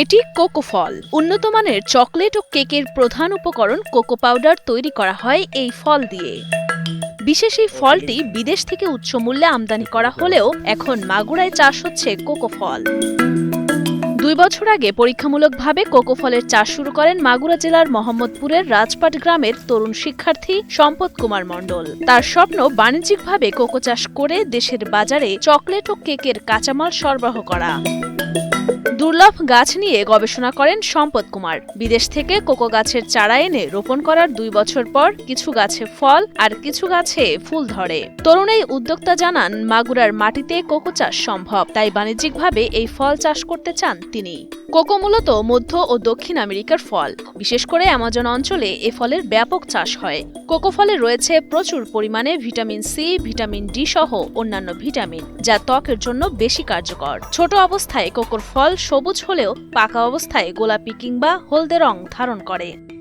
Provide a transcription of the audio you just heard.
এটি কোকো ফল। উন্নত মানের চকলেট ও কেকের প্রধান উপকরণ কোকো পাউডার তৈরি করা হয় এই ফল দিয়ে। বিশেষ এই ফলটি বিদেশ থেকে উচ্চ মূল্যে আমদানি করা হলেও এখন মাগুরায় চাষ হচ্ছে কোকো ফল। দুই বছর আগে পরীক্ষামূলকভাবে কোকো ফলের চাষ শুরু করেন মাগুরা জেলার মোহাম্মদপুরের রাজপাট গ্রামের তরুণ শিক্ষার্থী সম্পদ কুমার মণ্ডল। তার স্বপ্ন বাণিজ্যিকভাবে কোকো চাষ করে দেশের বাজারে চকলেট ও কেকের কাঁচামাল সরবরাহ করা। দুর্লভ গাছ নিয়ে গবেষণা করেন সম্পদ কুমার। বিদেশ থেকে কোকো গাছের চারা এনে রোপণ করার দুই বছর পর কিছু গাছে ফল আর কিছু গাছে ফুল ধরে। তরুণ এই উদ্যোক্তা জানান, মাগুরার মাটিতে কোকো চাষ সম্ভব, তাই বাণিজ্যিকভাবে এই ফল চাষ করতে চান তিনি কোকো মূলত মধ্য ও দক্ষিণ আমেরিকার ফল। বিশেষ করে অ্যামাজন অঞ্চলে এ ফলের ব্যাপক চাষ হয়। কোকো ফলে রয়েছে প্রচুর পরিমাণে ভিটামিন সি, ভিটামিন ডি সহ অন্যান্য ভিটামিন, যা ত্বকের জন্য বেশি কার্যকর। ছোট অবস্থায় কোকোর ফল সবুজ হলেও পাকা অবস্থায় গোলাপি কিংবা হলদে রং ধারণ করে।